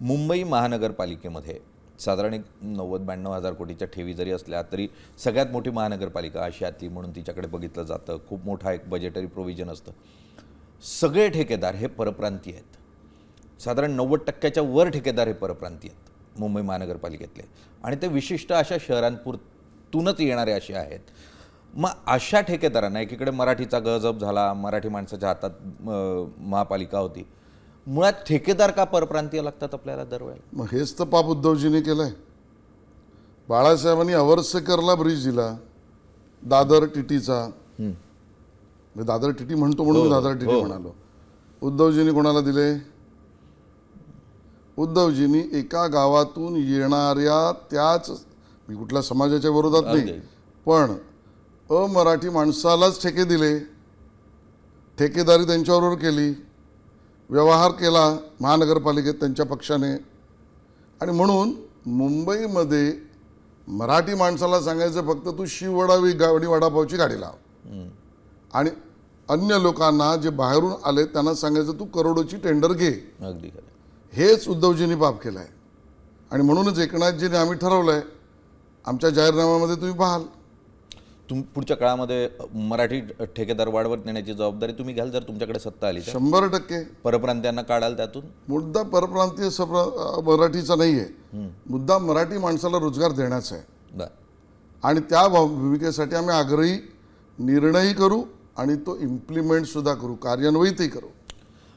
मुंबई महानगरपालिकेमध्ये साधारण एक नव्वद ब्याण्णव हजार कोटीच्या ठेवी जरी असल्या तरी सगळ्यात मोठी महानगरपालिका आशियातली म्हणून तिच्याकडे बघितलं जातं. खूप मोठा एक बजेटरी प्रोव्हिजन असतं. सगळे ठेकेदार हे परप्रांतीय आहेत. साधारण नव्वद टक्क्याच्या वर ठेकेदार हे परप्रांतीय आहेत मुंबई महानगरपालिकेतले. आणि ते विशिष्ट अशा शहरांपुरतूनच येणारे असे आहेत. मग अशा ठेकेदारांना एकीकडे मराठीचा गजब झाला मराठी माणसाच्या हातात महापालिका होती. मुळात ठेकेदार का परप्रांतीय लागतात आपल्याला दरवेळेला? मग हेच तर पाप उद्धवजीने केलंय. बाळासाहेबांनी अवर्सेकरला ब्रिज दिला दादर टिटीचा. दादर टिटी म्हणतो म्हणून मी दादर टिटी म्हणालो. उद्धवजींनी कोणाला दिले? उद्धवजींनी एका गावातून येणाऱ्या त्याच मी कुठल्या समाजाच्या विरोधात नाही. पण अमराठी माणसालाच ठेके दिले. ठेकेदारी त्यांच्याबरोबर केली. व्यवहार केला महानगरपालिकेत त्यांच्या पक्षाने. आणि म्हणून मुंबईमध्ये मराठी माणसाला सांगायचं फक्त तू शिवडावी गाडी वडापावची गाडी लाव. आणि अन्य लोकांना जे बाहेरून आले त्यांना सांगायचं तू करोडोची टेंडर घे. अगदी हेच उद्धवजींनी पाप केलं आहे आणि म्हणूनच एकनाथजीने आम्ही ठरवलं आहे आमच्या जाहीरनाम्यामध्ये तुम्ही पाहाल. तुम पुढच्या काळामध्ये मराठी ठेकेदार वाढवत नेण्याची जबाबदारी तुम्ही घ्याल जर तुमच्याकडे सत्ता आली तर? शंभर टक्के. परप्रांत्यांना काढाल त्यातून? मुद्दा परप्रांतीय सप्र मराठीचा नाही आहे मुद्दा मराठी माणसाला रोजगार देण्याचा आहे. बर. आणि त्या भाव- भूमिकेसाठी आम्ही आग्रही निर्णयही करू आणि तो इम्प्लिमेंट सुद्धा करू कार्यान्वयितही करू.